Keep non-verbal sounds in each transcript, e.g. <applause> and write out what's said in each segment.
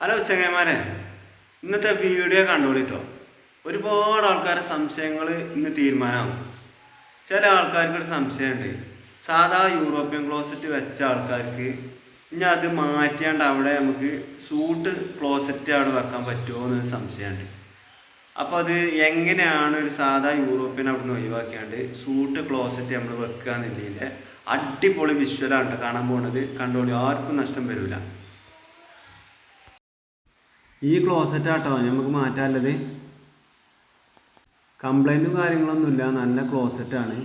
Hello ചങ്ങന്മാരെ ഇന്നത്തെ video കണ്ടോളിട്ടോ ഒരുപാട് ആൾക്കാരെ സംശയങ്ങൾ ഇന്ന് തീരുമാനമാകും ചില ആൾക്കാർക്ക് ഒരു സംശയമുണ്ട്. സാധാ യൂറോപ്യൻ ക്ലോസറ്റ് വെച്ച ആൾക്കാർക്ക് ഇനി അത് മാറ്റിയാണ്ട് അവിടെ നമുക്ക് സൂട്ട് ക്ലോസറ്റ് അവിടെ വെക്കാൻ പറ്റുമോ എന്നൊരു സംശയമുണ്ട്. അപ്പോൾ അത് എങ്ങനെയാണ് ഒരു സാധാ യൂറോപ്യൻ അവിടെ നിന്ന് ഒഴിവാക്കിയാണ്ട് സൂട്ട് ക്ലോസറ്റ് നമ്മൾ വെക്കുക എന്നുള്ളതിന്റെ അടിപൊളി വിഷ്വലാണ് കാണാൻ പോകുന്നത്. കണ്ടോളി ആർക്കും നഷ്ടം വരില്ല ഈ ക്ലോസറ്റ് ആട്ടോ നമുക്ക് മാറ്റാനുള്ളത്. കംപ്ലൈന്റും കാര്യങ്ങളൊന്നുമില്ല നല്ല ക്ലോസറ്റാണ്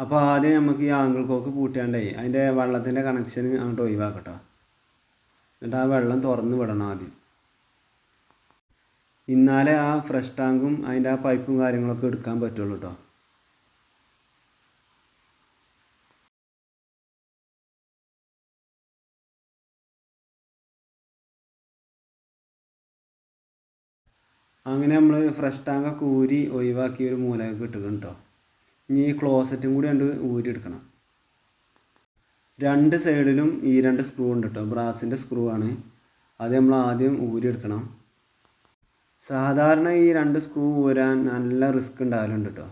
അപ്പോൾ ആദ്യം നമുക്ക് ഈ ആംഗിൾ കോക്ക് പൂട്ടിയാണ്ടേ അതിന്റെ വെള്ളത്തിന്റെ കണക്ഷൻ അങ്ങോട്ട് ഒഴിവാക്കട്ടോ. എന്നിട്ട് ആ വെള്ളം തുറന്ന് വിടണം ആദ്യം. ഇന്നാലേ ആ ഫ്രഷ് ടാങ്കും അതിന്റെ ആ പൈപ്പും കാര്യങ്ങളൊക്കെ എടുക്കാൻ പറ്റുള്ളൂ കേട്ടോ അങ്ങനെ നമ്മൾ ഫ്രഷ് ടാങ്കൊക്കെ ഊരി ഒഴിവാക്കി ഒരു മൂലയൊക്കെ ഇട്ടുക്കണം കേട്ടോ ഇനി ഈ ക്ലോസറ്റും കൂടി കണ്ട് ഊരി എടുക്കണം രണ്ട് സൈഡിലും ഈ രണ്ട് സ്ക്രൂ ഉണ്ട് കേട്ടോ ബ്രാസിന്റെ സ്ക്രൂ ആണ്. അത് നമ്മൾ ആദ്യം ഊരി എടുക്കണം സാധാരണ ഈ രണ്ട് സ്ക്രൂ ഊരാൻ നല്ല റിസ്ക് ഉണ്ടാകലുണ്ട് കേട്ടോ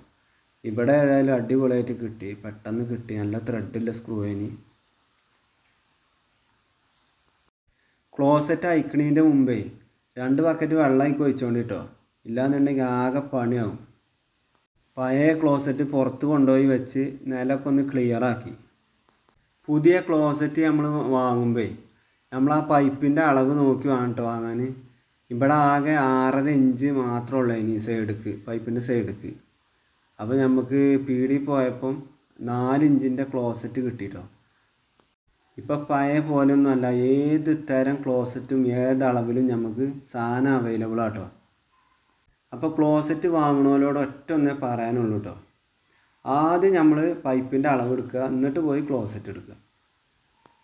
ഇവിടെ ഏതായാലും അടിപൊളിയായിട്ട് കിട്ടി. പെട്ടെന്ന് കിട്ടി. നല്ല ത്രെഡില്ല സ്ക്രൂ ഇനി ക്ലോസറ്റ് അയക്കണീന്റെ മുമ്പേ രണ്ട് ബക്കറ്റ് വെള്ളമാക്കി ഒഴിച്ചോണ്ട് കേട്ടോ ഇല്ലാന്നുണ്ടെങ്കിൽ ആകെ പണിയാവും. പഴയ ക്ലോസറ്റ് പുറത്ത് കൊണ്ടുപോയി വെച്ച് നിലമൊക്കെ ഒന്ന് ക്ലിയർ ആക്കി. പുതിയ ക്ലോസറ്റ് നമ്മൾ വാങ്ങുമ്പോൾ നമ്മൾ ആ പൈപ്പിന്റെ അളവ് നോക്കി വേണം കേട്ടോ വാങ്ങാൻ ഇവിടെ ആകെ ആറര ഇഞ്ച് മാത്രമേ ഉള്ളൂ ഇനി സൈഡ്ക്ക് പൈപ്പിന്റെ സൈഡ്ക്ക് അപ്പോൾ നമുക്ക് പീടി പോയപ്പം നാലിഞ്ചിന്റെ ക്ലോസറ്റ് കിട്ടിട്ടോ. ഇപ്പം പഴയ പോലെയൊന്നുമല്ല ഏത് തരം ക്ലോസറ്റും ഏത് അളവിലും നമുക്ക് സാധനം അവൈലബിൾ ആട്ടോ. അപ്പോൾ ക്ലോസറ്റ് വാങ്ങണവരോട് ഒറ്റ ഒന്നേ പറയാനുള്ളൂ കേട്ടോ ആദ്യം നമ്മൾ പൈപ്പിന്റെ അളവ് എടുക്കുക എന്നിട്ട് പോയി ക്ലോസറ്റ് എടുക്കുക.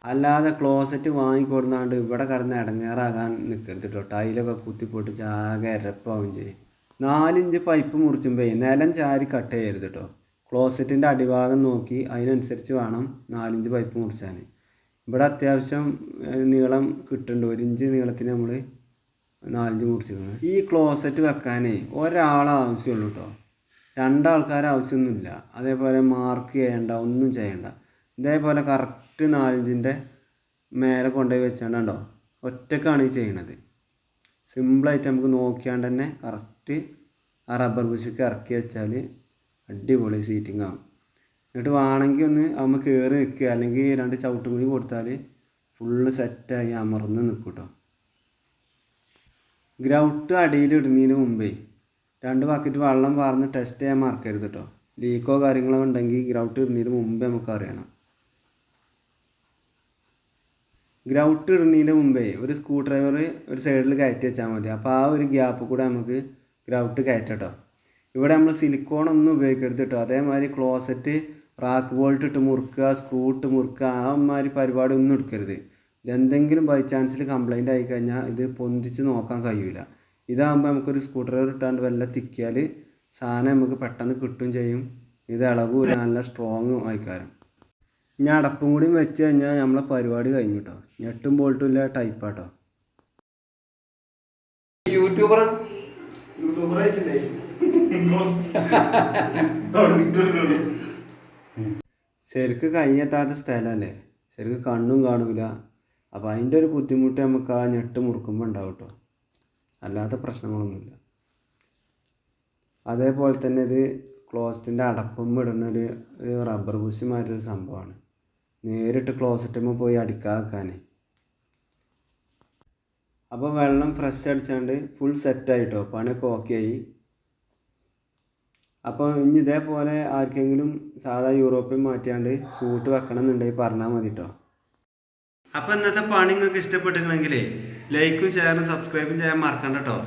അല്ലാതെ ക്ലോസറ്റ് വാങ്ങിക്കൊടുന്നാണ്ട് ഇവിടെ കിടന്ന് ഇടങ്ങേറാകാൻ നിൽക്കരുത് കേട്ടോ ടൈലൊക്കെ കുത്തിപ്പൊട്ടിച്ച് ആകെ ഇരപ്പാവും ചെയ്യും. നാലിഞ്ച് പൈപ്പ് മുറിച്ചുമ്പോൾ നിലം ചാരി കട്ട് ചെയ്യരുത് കേട്ടോ ക്ലോസറ്റിന്റെ അടിഭാഗം നോക്കി അതിനനുസരിച്ച് വേണം നാലിഞ്ച് പൈപ്പ് മുറിച്ചാൻ ഇവിടെ അത്യാവശ്യം നീളം കിട്ടുന്നുണ്ട് ഒരു ഇഞ്ച് നീളത്തിന് നമ്മൾ നാലഞ്ച് മുറിച്ചിരിക്കുന്നത് ഈ ക്ലോസറ്റ് വെക്കാനേ ഒരാളെ ആവശ്യമുള്ളൂ കേട്ടോ രണ്ടാൾക്കാർ ആവശ്യമൊന്നുമില്ല. അതേപോലെ മാർക്ക് ചെയ്യേണ്ട ഒന്നും ചെയ്യേണ്ട. ഇതേപോലെ കറക്റ്റ് നാലഞ്ചിന്റെ മേലെ കൊണ്ടുപോയി വെച്ചാണ്ടോ ഒറ്റക്കാണ് ഈ ചെയ്യണത്. സിമ്പിളായിട്ട് നമുക്ക് നോക്കിയാണ്ട് തന്നെ കറക്റ്റ് ആ റബ്ബർ കുശിക്ക് ഇറക്കി വെച്ചാൽ അടിപൊളി സീറ്റിംഗ് ആവും. എന്നിട്ട് വേണമെങ്കിൽ ഒന്ന് അമ്മ കയറി നിൽക്കുക. അല്ലെങ്കിൽ രണ്ട് ചവിട്ടും കൂടി കൊടുത്താൽ ഫുള്ള് സെറ്റായി അമർന്ന് നിൽക്കും കേട്ടോ ഗ്രൗട്ട് അടിയിൽ ഇടുന്നതിന് മുമ്പേ രണ്ട് ബക്കറ്റ് വെള്ളം വാർന്ന് ടെസ്റ്റ് ചെയ്യാൻ മറക്കരുത് കേട്ടോ ലീക്കോ കാര്യങ്ങളോ ഉണ്ടെങ്കിൽ ഗ്രൗട്ട് ഇടുന്നതിന് മുമ്പേ നമുക്ക് അറിയണം. ഗ്രൗട്ട് ഇടുന്നതിന് മുമ്പേ ഒരു സ്ക്രൂ ഡ്രൈവർ ഒരു സൈഡിൽ കയറ്റി വെച്ചാൽ മതി. അപ്പോൾ ആ ഒരു ഗ്യാപ്പ് കൂടെ നമുക്ക് ഗ്രൗട്ട് കയറ്റാം കേട്ടോ ഇവിടെ നമ്മൾ സിലിക്കോൺ ഒന്നും ഉപയോഗിക്കരുത് കേട്ടോ അതേമാതിരി ക്ലോസറ്റ് റാക്ക് ബോൾട്ട് ഇട്ട് മുറുക്കുക സ്ക്രൂ ഇട്ട് മുറുക്കുക ആ മാതിരി പരിപാടി ഒന്നും എടുക്കരുത് ഇതെന്തെങ്കിലും ബൈ ചാൻസിൽ കംപ്ലൈന്റ് ആയി കഴിഞ്ഞാൽ ഇത് പൊന്തിച്ച് നോക്കാൻ കഴിയില്ല ഇതാകുമ്പോൾ നമുക്കൊരു സ്ക്രൂ ഡ്രൈവർ ഇട്ടാണ്ട് വല്ല തിക്കിയാൽ സാധനം നമുക്ക് പെട്ടെന്ന് കിട്ടും ചെയ്യും. ഇത് ഇളകൂല നല്ല സ്ട്രോങ്ങും ആയിക്കാരം. ഇനി അടപ്പും കൂടിയും വെച്ച് കഴിഞ്ഞാൽ നമ്മളെ പരിപാടി കഴിഞ്ഞു കേട്ടോ ഞെട്ടും ബോൾട്ടും ഇല്ല ടൈപ്പാട്ടോ യൂട്യൂബർ <laughs> <laughs> ശരിക്ക് കയ്യെത്താത്ത സ്ഥലമല്ലേ ശരിക്ക് കണ്ണും കാണൂല. അപ്പോൾ അതിന്റെ ഒരു ബുദ്ധിമുട്ട് നമുക്ക് ആ ഞെട്ട് മുറുക്കുമ്പോൾ ഉണ്ടാവും കേട്ടോ അല്ലാത്ത പ്രശ്നങ്ങളൊന്നുമില്ല. അതേപോലെ തന്നെ ഇത് ക്ലോസറ്റിന്റെ അടപ്പം ഇടുന്ന ഒരു ഒരു റബ്ബർ മാറ്റൊരു സംഭവമാണ് നേരിട്ട് ക്ലോസറ്റുമ്പോൾ പോയി അടിക്കാക്കാനേ അപ്പോൾ വെള്ളം ഫ്രഷ് അടിച്ചാണ്ട് ഫുൾ സെറ്റായിട്ടോ പണിയൊക്കെ ഓക്കെ ആയി. അപ്പോൾ ഇനി ഇതേപോലെ ആർക്കെങ്കിലും സാധാ യൂറോപ്പിൽ മാറ്റിയാണ്ട് സൂട്ട് വെക്കണം എന്നുണ്ടെങ്കിൽ പറഞ്ഞാൽ മതി കേട്ടോ അപ്പോൾ ഇന്നത്തെ പണി നിങ്ങൾക്ക് ഇഷ്ടപ്പെട്ടിരുന്നെങ്കിൽ ലൈക്കും ഷെയറും സബ്സ്ക്രൈബും ചെയ്യാൻ മറക്കണ്ട കേട്ടോ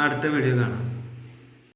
അടുത്ത വീഡിയോ കാണാം.